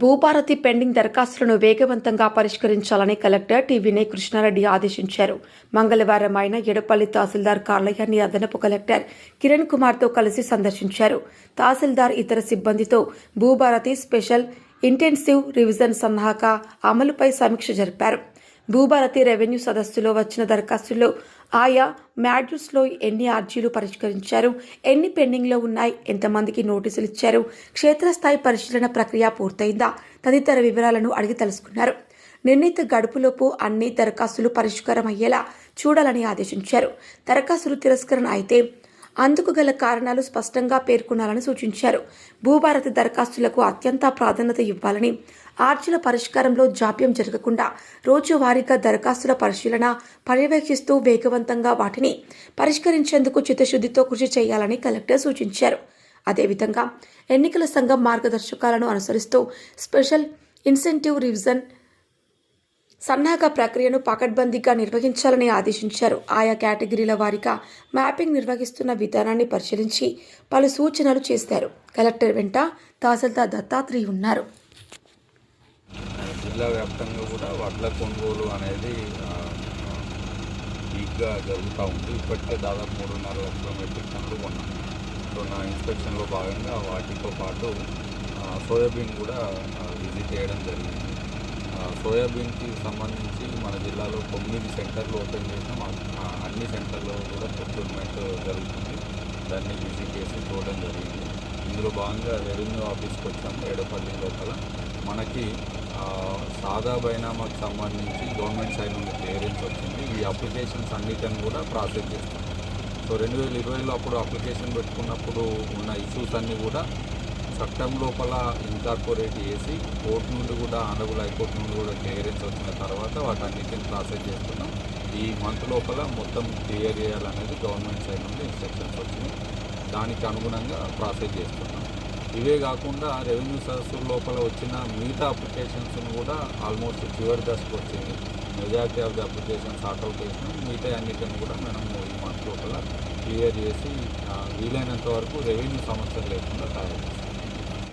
Bhubharati pending దరఖాస్తులను వేగవంతంగా పరిష్కరించాలని కలెక్టర్ టి వినయ్ కృష్ణారెడ్డి ఆదేశించారు. మంగళవారం ఆయన ఎడపల్లి తహసీల్దార్ కార్యాలయాన్ని అదనపు కలెక్టర్ కిరణ్ కుమార్తో కలిసి సందర్శించారు. తహసీల్దార్ ఇతర సిబ్బందితో భూభారతి స్పెషల్ ఇంటెన్సివ్ రివిజన్ సన్నాహక అమలుపై సమీక్ష జరిపారు. భూభారతి రెవెన్యూ సదస్సులో వచ్చిన దరఖాస్తుల్లో ఆయా మ్యాడ్యూస్లో ఎన్ని అర్జీలు పరిష్కరించారు? ఎన్ని పెండింగ్లో ఉన్నాయి? ఎంతమందికి నోటీసులు ఇచ్చారు? క్షేత్రస్థాయి పరిశీలన ప్రక్రియ పూర్తయిందా? తదితర వివరాలను అడిగి తెలుసుకున్నారు. నిర్ణీత గడుపులోపు అన్ని దరఖాస్తులు పరిష్కారం అయ్యేలా చూడాలని ఆదేశించారు. దరఖాస్తులు తిరస్కరణ అయితే అందుకు గల కారణాలు స్పష్టంగా పేర్కొనాలని సూచించారు. భూభారతి దరఖాస్తులకు అత్యంత ప్రాధాన్యత ఇవ్వాలని ఆర్జీల పరిష్కారంలో జాప్యం జరగకుండా రోజువారీగా దరఖాస్తుల పరిశీలన పర్యవేక్షిస్తూ వేగవంతంగా వాటిని పరిష్కరించేందుకు చిత్తశుద్ధితో కృషి చేయాలని కలెక్టర్ సూచించారు. అదేవిధంగా ఎన్నికల సంఘం మార్గదర్శకాలను అనుసరిస్తూ స్పెషల్ ఇన్సెంటివ్ రివిజన్ సన్నాహక ప్రక్రియను పకడ్బందీగా నిర్వహించాలని ఆదేశించారు. ఆయా కేటగిరీల వారిగా మ్యాపింగ్ నిర్వహిస్తున్న విధానాన్ని పరిశీలించి పలు సూచనలు చేశారు. కలెక్టర్ వెంట తహసీల్దార్ దత్తాత్రేయ ఉన్నారు. జిల్లా వ్యాప్తంగా కూడా వడ్ల కొనుగోలు అనేది వీక్గా జరుగుతూ ఉంది. ఇప్పటికే దాదాపు మూడున్నర లక్షల మెట్రిక్ టన్నులు కొన్నాం. సో నా ఇన్స్పెక్షన్లో భాగంగా వాటితో పాటు సోయాబీన్ కూడా విజిట్ చేయడం జరిగింది. సోయాబీన్కి సంబంధించి మన జిల్లాలో తొమ్మిది సెంటర్లు ఓపెన్ చేసాం అన్ని సెంటర్లో కూడా ప్రొక్యూర్మెంట్ జరుగుతుంది. దాన్ని విజిట్ చేసి చూడడం జరిగింది. ఇందులో భాగంగా రెవెన్యూ ఆఫీస్కి వచ్చాము ఏడపల్లి లోపల. మనకి సాదా బైనామాకు సంబంధించి గవర్నమెంట్ సైడ్ నుండి క్లియరెన్స్ వచ్చింది. ఈ అప్లికేషన్స్ అన్నిటిని కూడా ప్రాసెస్ చేస్తాం. సో రెండు వేల ఇరవైలో అప్పుడు అప్లికేషన్ పెట్టుకున్నప్పుడు ఉన్న ఇష్యూస్ అన్నీ కూడా చట్టం లోపల ఇన్కార్పొరేట్ చేసి కోర్టు నుండి కూడా ఆనరబుల్ హైకోర్టు నుండి కూడా క్లియరెన్స్ వచ్చిన తర్వాత వాటన్నిటిని ప్రాసెస్ చేస్తున్నాం ఈ మంత్ లోపల మొత్తం క్లియర్ చేయాలనేది గవర్నమెంట్ సైడ్ నుండి ఇన్స్ట్రక్షన్స్ వచ్చినాయి. దానికి అనుగుణంగా ప్రాసెస్ చేస్తున్నాం ఇవే కాకుండా రెవెన్యూ సదస్సు లోపల వచ్చిన మిగతా అప్లికేషన్స్ను కూడా ఆల్మోస్ట్ చివరి దశకు వచ్చింది majority of the applications sort out చేసినాం. మిగతా అన్నిటిని కూడా మనం ఈ మంత్ లోపల క్లియర్ చేసి వీలైనంత వరకు రెవెన్యూ సమస్యలు లేకుండా తయారు చేస్తాం.